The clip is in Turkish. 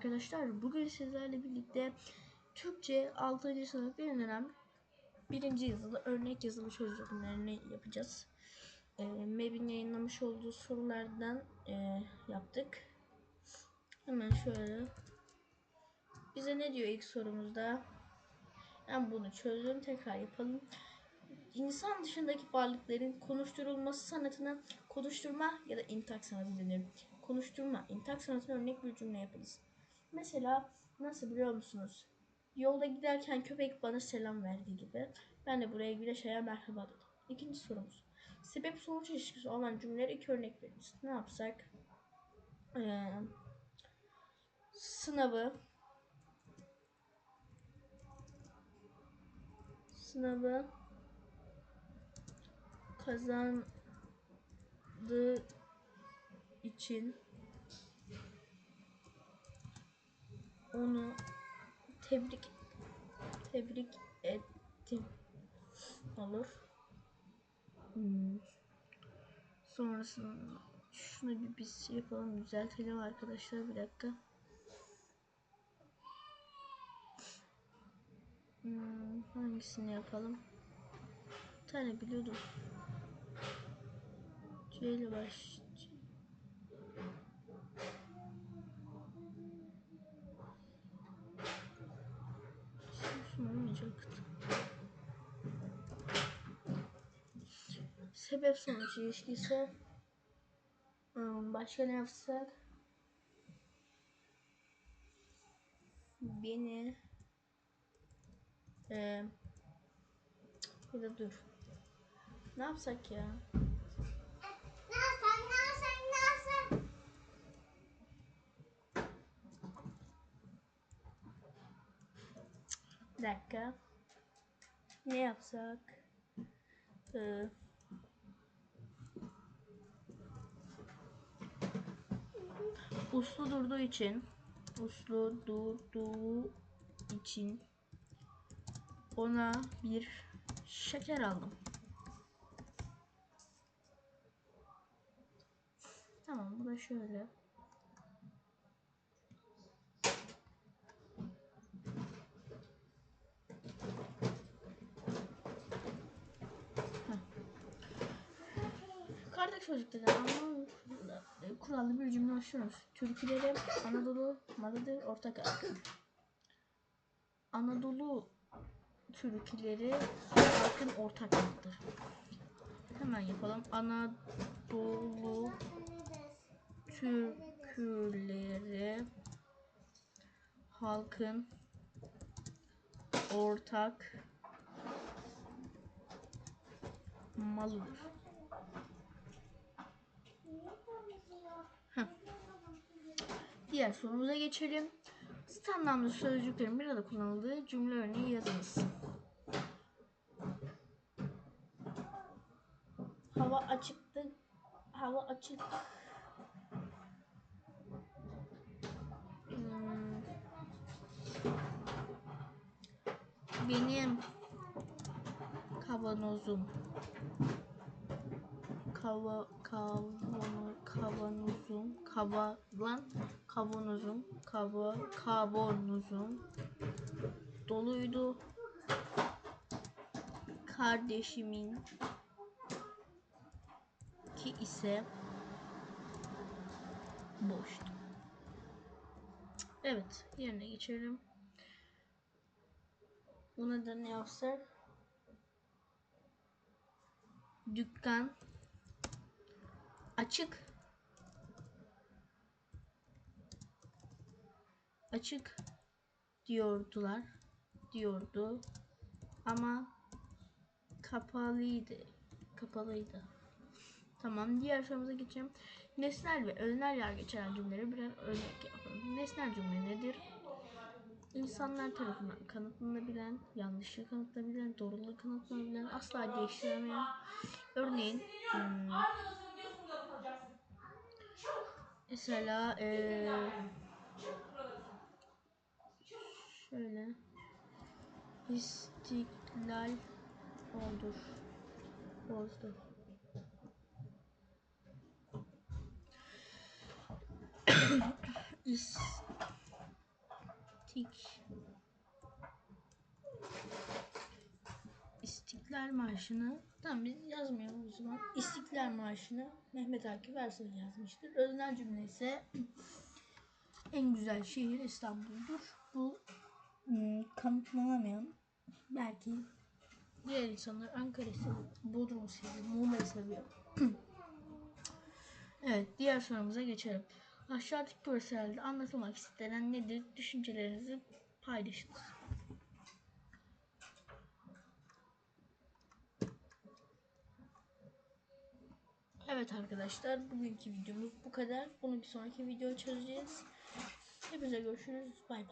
Arkadaşlar bugün sizlerle birlikte Türkçe 6. sınıf bir dönem birinci yazılı örnek yazılı çözümlerini yapacağız. E, MEB'in yayınlamış olduğu sorulardan e, yaptık. Hemen şöyle. Bize ne diyor ilk sorumuzda? Ben bunu çözdüm. Tekrar yapalım. İnsan dışındaki varlıkların konuşturulması sanatına konuşturma ya da intak sanatı denir. Konuşturma, intak sanatına örnek bir cümle yapınız. Mesela nasıl biliyor musunuz? Yolda giderken köpek bana selam verdiği gibi. Ben de buraya aya merhaba dedim. İkinci sorumuz. Sebep sonuç ilişkisi olan cümleleri iki örnek veriniz. Ne yapsak? Ee, sınavı sınavı kazandığı için onu tebrik tebrik ettim olur. Hmm. Sonrasında şunu bir biz yapalım düzeltelim arkadaşlar bir dakika. Hmm, hangisini yapalım? Bir tane biliyordum. C ile baş. Şunu olmayacaktı. Sebep sonuç ilişkisi. Hmm, Başka ne yapsak? Beni ee, bir de dur. Ne yapsak ya? Nasıl, nasıl, nasıl? Bir dakika. Ne yapsak? Ee, uslu durduğu için uslu durduğu için ona bir şeker aldım. Tamam bu da şöyle. Kardeş çocukları ama kurallı bir cümle oluşturunuz. Türküleri Anadolu malıdır ortak akım. Anadolu türküleri halkın ortak malıdır. Hemen yapalım. Anadolu türküleri halkın ortak malıdır. Diğer sorumuza geçelim. Zıt anlamlı sözcüklerin bir arada kullanıldığı cümle örneği yazınız. Hava açıktı. Hava açık. Hmm. Benim kavanozum kava kavanoz kavanozum kava lan kavanozum kava kavanozum doluydu kardeşimin ki ise boştu. Evet, yerine geçelim. Buna da ne yapsak? Dükkan açık. Açık diyordular diyordu. Ama kapalıydı kapalıydı. Tamam diğer sorumuza geçelim. Nesnel ve öznel yer geçen cümleleri birer örnek yapalım nesnel cümle nedir? İnsanlar tarafından kanıtlanabilen, yanlışlığı kanıtlanabilen, doğruluğu kanıtlanabilen, asla değiştiremeyen. Örneğin hmm, Mesela eee şöyle istiklal oldur bozdu. Tik. İstiklal Marşı'nı tam biz yazmayalım o zaman. İstiklal Marşı'nı Mehmet Akif Ersoy yazmıştır. Öznel cümle ise en güzel şehir İstanbul'dur. Bu ım, kanıtlanamayan belki diğer insanlar Ankara'yı seviyor, Bodrum'u seviyor, Muğla'yı seviyor. evet diğer sorumuza geçelim. Aşağıdaki görselde anlatılmak istenen nedir? Düşüncelerinizi paylaşınız. Evet arkadaşlar bugünkü videomuz bu kadar. Bunu bir sonraki videoda çözeceğiz. Hepinize görüşürüz. Bay bay.